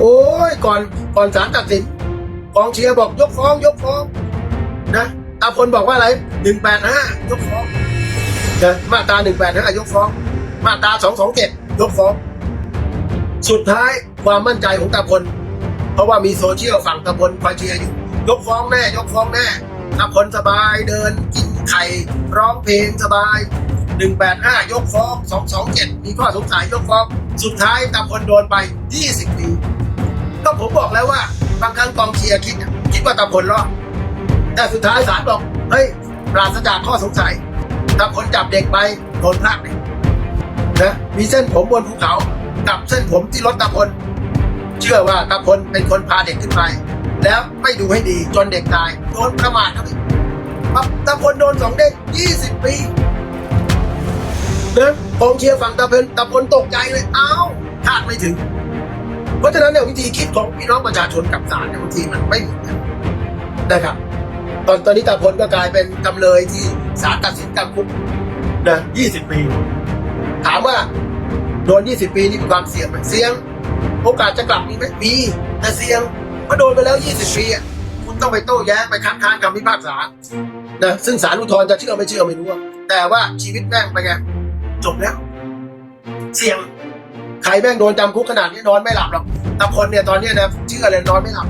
โอ้ยก่อนก่อนศาลตัดสินกองเชียร์บอกยกฟ้องยกฟ้องนะตาพลบอกว่าอะไรหนึ่งแปดห้ายกฟ้องนะมาตราหนึ่งแปดห้ายกฟ้อง มาตราสองสองเจ็ดยกฟ้อง สุดท้ายความมั่นใจของตาพล เพราะว่ามีโซเชียลฝั่งตาพลคอยเชียร์อยู่ ยกฟ้องแน่ยกฟ้องแน่ตาพลสบายเดินกินไข่ร้องเพลงสบายหนึ่งแปดห้ายกฟ้องสองสองเจ็ดมีข้อสงสัยยกฟ้อง สุดท้ายตาพลโดนไปยี่สิบปี ผมบอกแล้วว่าบางครั้งกองเชียร์คิด คิดว่าตาพลรอดแต่สุดท้ายศาลบอก เฮ้ย ปราศจากข้อสงสัยตาพลจับเด็กไปโดนพลาดเลยนะมีเส้นผมบนภูเขากับเส้นผมที่รถตาพล เชื่อว่าตาพลเป็นคนพาเด็กขึ้นไป แล้วไม่ดูให้ดีจนเด็กตายโดนประมาทครับปับตาพลโดนสองเด็กยี่สิบปีนะกองเชียร์ฝั่งตาพลตาพลตกใจเลยอ้าวคาดไม่ถึง เพราะฉะนั้นเนี่ยวิธีคิดของพี่น้องประชาชนกับศาลเนี่ยบางทีมันไม่เหมือนกันนะครับ ตอนตอนนี้ตาพลก็กลายเป็นจำเลยที่ศาลตัดสินจำคุกนะ20ปี ถามว่าโดน20ปีนี่มีความเสี่ยงไหมเสี่ยง โอกาสจะกลับมีไหมมีแต่เสี่ยงเพราะโดนไปแล้ว20ปีอะคุณต้องไปโต้แย้งไปคัดค้านคำพิพากษานะซึ่งศาลอุทธรณ์จะเชื่อไม่เชื่อไม่รู้แต่ว่าชีวิตแม่งไปไงจบแล้ว เสี่ยง ใครแม่งโดนจำคุกขนาดนี้นอนไม่หลับหรอกแต่คนเนี่ยตอนนี้นะเชื่อเลยนอนไม่หลับ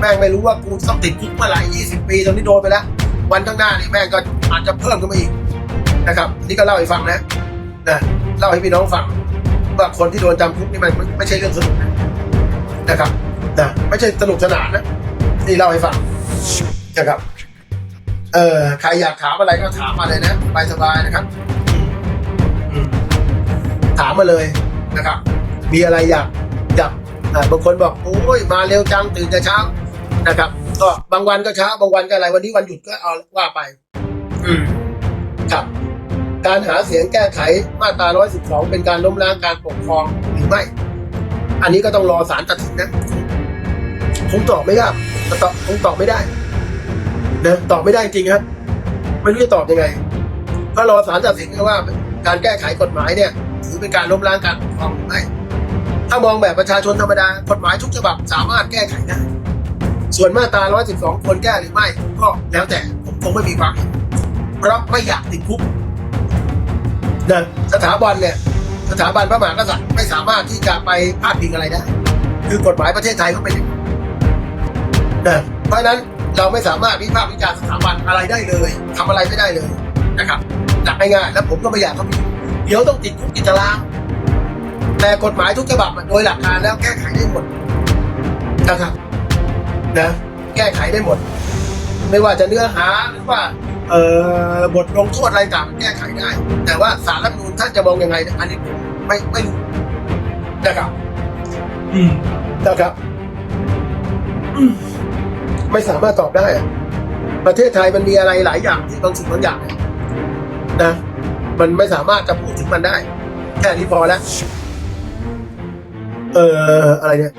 แม่งไม่รู้ว่ากูต้องติดคุกเมื่อไหร่ยี่สิบปีตอนนี้โดนไปแล้ว วันข้างหน้านี่แม่งก็อาจจะเพิ่มขึ้นมาอีกนะครับ นี่ก็เล่าให้ฟังนะนะเล่าให้พี่น้องฟังว่าคนที่โดนจำคุกนี่มันไม่ใช่เรื่องสนุกนะครับนะไม่ใช่สนุกสนานนะนี่เล่าให้ฟังนะครับ เออใครอยากถามอะไรก็ถามมาเลยนะสบายๆนะครับถามมาเลย นะครับ มีอะไรอยากอยากบางคนบอกโอ้ยมาเร็วจังตื่นแต่เช้านะครับ ก็บางวันก็เช้าบางวันก็อะไรวันนี้วันหยุดก็เอาว่าไป อืมครับการหาเสียงแก้ไขมาตรา 112 เป็นการล้มล้างการปกครองหรือไม่ อันนี้ก็ต้องรอศาลตัดสินนะคงตอบไม่ได้ตอบคงตอบไม่ได้นะตอบไม่ได้จริงครับ ไม่รู้จะตอบยังไง ก็รอศาลตัดสินว่า การแก้ไขกฎหมายเนี่ย ถือเป็นการล้มล้างการปกครองหรือไม่ถ้ามองแบบประชาชนธรรมดากฎหมายทุกฉบับสามารถแก้ไขได้ ส่วนมาตรา 112 ควรแก้หรือไม่ ก็แล้วแต่ผมคงไม่มีความเห็นเพราะไม่อยากติดคุกนะสถาบันเนี่ยสถาบันพระมหากษัตริย์ไม่สามารถที่จะไปพาดพิงอะไรได้ คือกฎหมายประเทศไทยเขาเป็นอย่างนะเพราะนั้นเราไม่สามารถวิพากษ์วิจารณ์สถาบันอะไรได้เลยทำอะไรไม่ได้เลยนะครับหลักง่ายๆแล้วผมก็ไม่อยากเขาไป เดี๋ยวต้องติดคุกติดตาราง แต่กฎหมายทุกฉบับอะโดยหลักการแล้วแก้ไขได้หมดนะครับนะแก้ไขได้หมด ไม่ว่าจะเนื้อหาหรือว่าเอ่อบทลงโทษอะไรต่างๆแก้ไขได้ แต่ว่าสารรัฐธรรมนูญท่านจะมองยังไงเนี่ยอันนี้ผมไม่ไม่รู้นะครับ อืมนะครับอืมไม่สามารถตอบได้อะประเทศไทยมันมีอะไรหลายอย่างที่บางสิ่งบางอย่างเนี่ยนะ มันไม่สามารถจะพูดถึงมันได้ แค่นี้พอแล้ว เอออะไรเนี่ย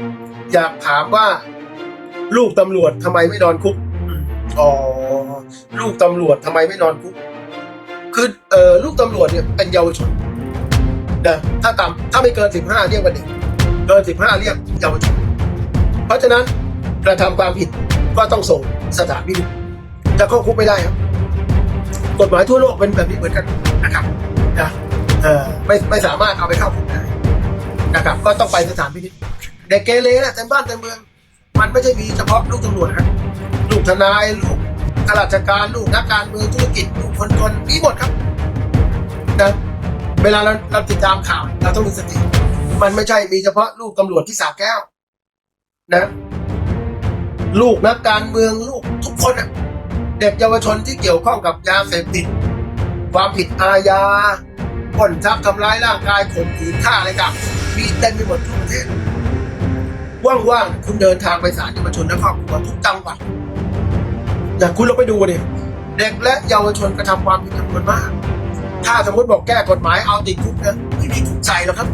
อยากถามว่า ลูกตำรวจทำไมไม่นอนคุกอ๋อลูกตำรวจทำไมไม่นอนคุก คือเออลูกตำรวจเนี่ยเป็นเยาวชนนะถ้าต่ำถ้าไม่เกินสิบห้าเรียกว่าเด็กเกินสิบห้าเรียกเยาวชน เพราะฉะนั้นกระทำความผิดก็ต้องส่งสถานพินิจจะเข้าคุกไม่ได้ครับ กฎหมายทั่วโลกเป็นแบบนี้เหมือนกันนะครับนะเออไม่ไม่สามารถเอาไปเข้าคุกได้นะครับ ก็ต้องไปสถานพินิจเด็กเกเรนะเต็มบ้านเต็มเมือง มันไม่ใช่มีเฉพาะลูกตำรวจนะลูกทนายลูกข้าราชการลูกนักการเมืองธุรกิจลูกคนจนมีหมดครับนะเวลาเราเราติดตามข่าวเราต้องมีสติมันไม่ใช่มีเฉพาะลูกตำรวจที่สาแก้ว นะ ลูกนักการเมืองลูกทุกคนอะ เด็กเยาวชนที่เกี่ยวข้องกับยาเสพติด ความผิดอาญาปล้นทรัพย์ทำร้ายร่างกายข่มขืนฆ่าอะไรต่างมีเต็มไปหมดทั่วประเทศว่างๆคุณเดินทางไปศาลเยาวชนและครอบครัวทุกจังหวัดอยากคุณลองไปดูดิเด็กและเยาวชนกระทำความผิดจำนวนมาก ถ้าสมมติบอกแก้กฎหมายเอาติดคุกนะไม่มีถูกใจหรอกครับ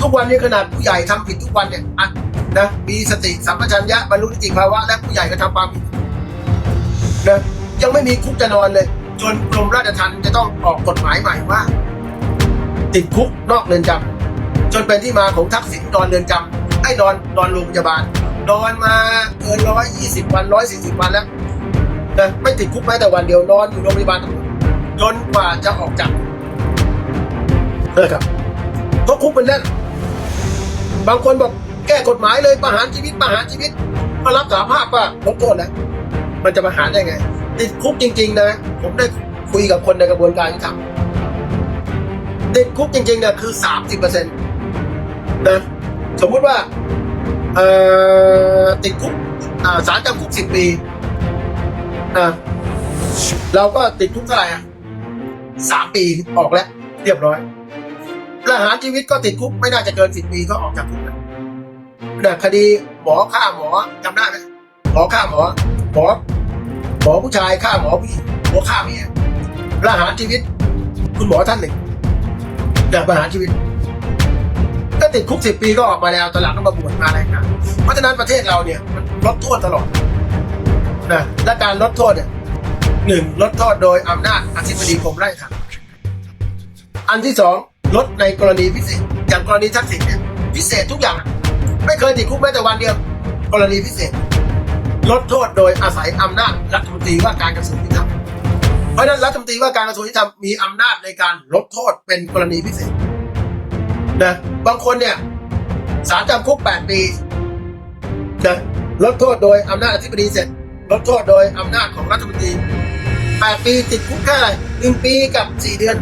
ทุกวันนี้ขนาดผู้ใหญ่ทำผิดทุกวันเนี่ยนะมีสติสัมปชัญญะบรรลุนิติภาวะและผู้ใหญ่กระทำความผิด นะยังไม่มีคุกจะนอนเลย จนกรมราชทัณฑ์จะต้องออกกฎหมายใหม่ว่า ติดคุกนอกเรือนจำจนเป็นที่มาของทักษิณนอนเรือนจำให้นอนนอนโรงพยาบาลนอนมาเกินร้อยยี่สิบวันร้อยสี่สิบวันแล้วนะไม่ติดคุกแม้แต่วันเดียวนอนอยู่โรงพยาบาลจนกว่าจะออกจากนะครับเพราะคุกเป็นแน่นบางคนบอกแก้กฎหมายเลยประหารชีวิตประหารชีวิตก็รับสารภาพว่าลดโทษแล้ว มันจะประหาได้ไง ติดคุกจริง ๆ นะ ผมได้คุยกับคนในกระบวนการยุติธรรมติดคุกจริงๆเนี่ยคือสามสิบเปอร์เซ็นต์นะสมมุติว่าเอ่อติดคุกสารจำคุกสิบปีนะเราก็ติดคุกเท่าไหร่อะสามปีออกแล้ว เรียบร้อยประหารชีวิตก็ติดคุกไม่น่าจะเกินสิบปีก็ออกจากคุกแล้วนะคดีหมอฆ่าหมอจำได้ไหมหมอฆ่าหมอหมอ มอผู้ชายฆ่าหมอผู้หญิงหมอฆ่าเมียประหารชีวิต คุณหมอท่านหนึ่งอยากประหารชีวิตก็ติดคุกสิบปีก็ออกมาแล้วตอนหลังก็มาบวชมาอะไรกันเพราะฉะนั้นประเทศเราเนี่ยมันลดโทษตลอดนะและการลดโทษเนี่ยหนึ่งลดโทษโดยอำนาจอธิบดีกรมราชทัณฑ์อันที่สองลดในกรณีพิเศษ อย่างกรณีทักษิณเนี่ยพิเศษทุกอย่าง ไม่เคยติดคุกแม้แต่วันเดียว กรณีพิเศษ ลดโทษโดยอาศัยอำนาจรัฐมนตรีว่าการกระทรวงยุติธรรมเพราะฉะนั้นรัฐมนตรีว่าการกระทรวงยุติธรรมมีอำนาจในการลดโทษเป็นกรณีพิเศษนะบางคนเนี่ยศาลจำคุก 8 ปีนะลดโทษโดยอำนาจอธิบดีเสร็จลดโทษโดยอำนาจของรัฐมนตรี 8 ปีติดคุกแค่หนึ่งปีกับ 4 เดือน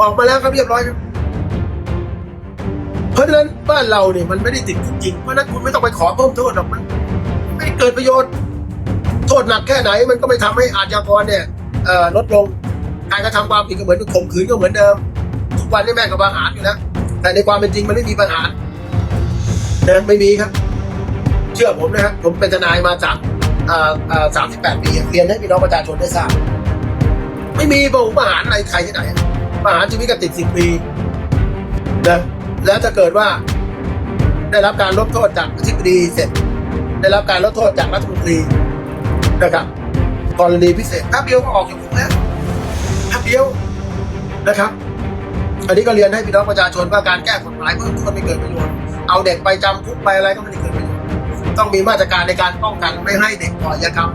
ออกมาแล้วครับเรียบร้อยครับเพราะฉะนั้นบ้านเราเนี่ยมันไม่ได้ติดคุกจริงเพราะนั้นคุณไม่ต้องไปขอเพิ่มโทษหรอกมัน เกิดประโยชน์ โทษหนักแค่ไหนมันก็ไม่ทำให้อาชญากรเนี่ยลดลงการกระทำความผิดก็เหมือนข่มขืนก็เหมือนเดิม ทุกวันนี้แม่งก็ประหารอยู่แล้วแต่ในความเป็นจริงมันไม่มีประหารนะไม่มีครับ เชื่อผมนะครับผมเป็นทนายมาจากสามสิบแปดปีเรียนให้พี่น้องประชาชนได้ทราบไม่มีประหารอะไรใครที่ไหนประหารชีวิตก็ติดสิบปีนะแล้วถ้าเกิดว่าได้รับการลดโทษจากอธิบดีเสร็จ ได้รับการลดโทษจากรัฐมนตรีนะครับกรณีพิเศษแป๊บเดียวก็ออกจากคุกแล้วแป๊บเดียวนะครับ อันนี้ก็เรียนให้พี่น้องประชาชนว่าการแก้กฎหมายเพิ่มโทษไม่เกิดประโยชน์เอาเด็กไปจำคุกไปอะไรก็ไม่ได้เกิดประโยชน์ต้องมีมาตรการในการป้องกันไม่ให้เด็กก่ออาชญากรรม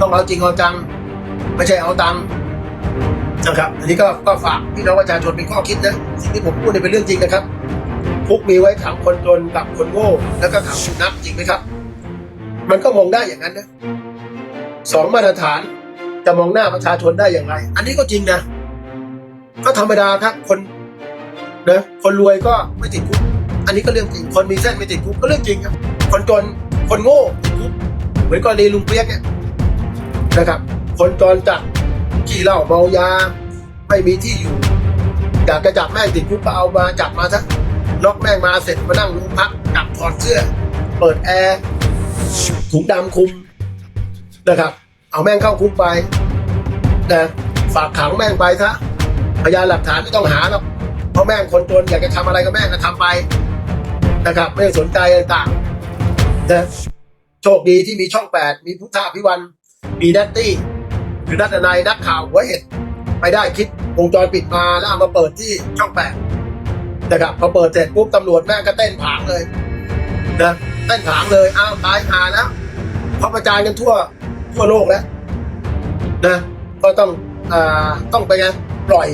ต้องเอาจริงเอาจังไม่ใช่เอาตังนะครับอันนี้ก็ก็ฝากพี่น้องประชาชนเป็นข้อคิดนะสิ่งที่ผมพูดเนี่ยเป็นเรื่องจริงนะครับคุกมีไว้ขังคนจนกับคนโง่ แล้วก็ขังสุนัขจริงไหมครับ มันก็มองได้อย่างนั้นนะสองมาตรฐานจะมองหน้าประชาชนได้อย่างไร อันนี้ก็จริงนะ ก็ธรรมดาครับคนนะคนรวยก็ไม่ติดคุก อันนี้ก็เรื่องจริง คนมีเส้นไม่ติดคุกก็เรื่องจริงครับ คนจนคนโง่ติดคุกเหมือนกรณีลุงเปียกเนี่ยนะครับ คนจนจัดขี้เหล้าเมายา ไม่มีที่อยู่อยากจะจับแม่งติดคุกก็เอามาจับมาซะล็อกแม่งมาเสร็จมานั่งรงพักจับถอดเสื้อ เปิดแอร์ ถุงดำคุมนะครับ เอาแม่งเข้าคุกไปนะฝากขังแม่งไปซะพยานหลักฐานไม่ต้องหาหรอกเพราะแม่งคนจนอยากจะทำอะไรก็แม่งก็ทำไปนะครับ ไม่สนใจอะไรต่างนะโชคดีที่มีช่องแปดมีพุทธาพิวัน มีนัตตี้หรือนัทนายนักข่าวหัวเห็ดไปได้คลิปวงจรปิดมาแล้วเอามาเปิดที่ช่องแปดนะครับพอเปิดเสร็จปุ๊บตำรวจแม่งก็เต้นผางเลยนะ เต้นผางเลยอ้าวตายหาแล้วเพราะประจานกันทั่วทั่วโลกแล้วนะก็ต้องอ่าต้องไปไงปล่อย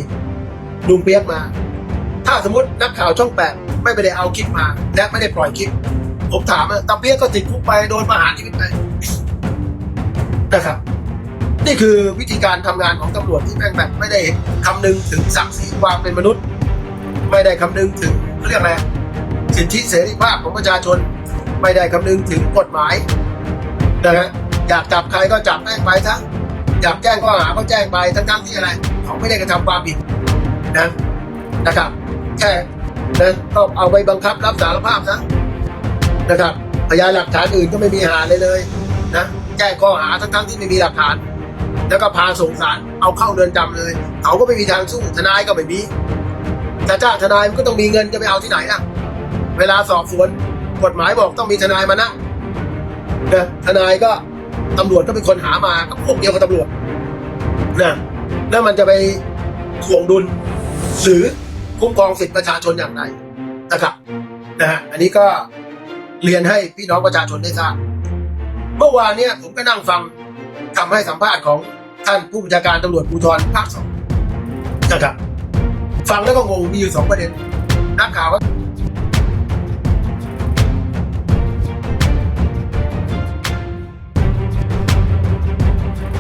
ลุงเปียกมา ถ้าสมมตินักข่าวช่องแปดไม่ไปได้เอาคลิปมา และไม่ได้ปล่อยคลิป ผมถามอะตาเปียกก็ติดคุกไปโดนประหารชีวิตไปนะครับ นี่คือวิธีการทำงานของตำรวจที่แม่งแบบไม่ได้คำนึงถึงศักดิ์ศรีความเป็นมนุษย์ ไม่ได้คำนึงถึงเขาเรียกอะไรสิทธิเสรีภาพของประชาชน ไม่ได้คำนึงถึงกฎหมายนะฮะอยากจับใครก็จับแม่งไปซะอยากแจ้งข้อหาก็แจ้งไปทั้งๆที่อะไรเขาไม่ได้กระทำความผิดนะนะครับแค่นะก็เอาไปบังคับรับสารภาพซะนะครับพยานหลักฐานอื่นก็ไม่มีหาเลยเลยนะแจ้งข้อหาทั้งๆที่ไม่มีหลักฐาน แล้วก็พาส่งสารเอาเข้าเรือนจำเลยเขาก็ไม่มีทางสู้ทนายก็ไม่มีจะจ้างทนายมันก็ต้องมีเงินจะไปเอาที่ไหนล่ะเวลาสอบสวน กฎหมายบอกต้องมีทนายมานั่งนะทนายก็ตำรวจก็เป็นคนหามาก็พวกเดียวกับตำรวจนะแล้วมันจะไปถ่วงดุลหรือคุ้มครองสิทธิประชาชนอย่างไรนะครับนะฮะอันนี้ก็เรียนให้พี่น้องประชาชนได้ทราบเมื่อวานเนี่ยผมก็นั่งฟังคำให้สัมภาษณ์ของท่านผู้บัญชาการตำรวจภูธรภาคสองนะครับฟังแล้วก็งงมีอยู่สองประเด็นนักข่าวก็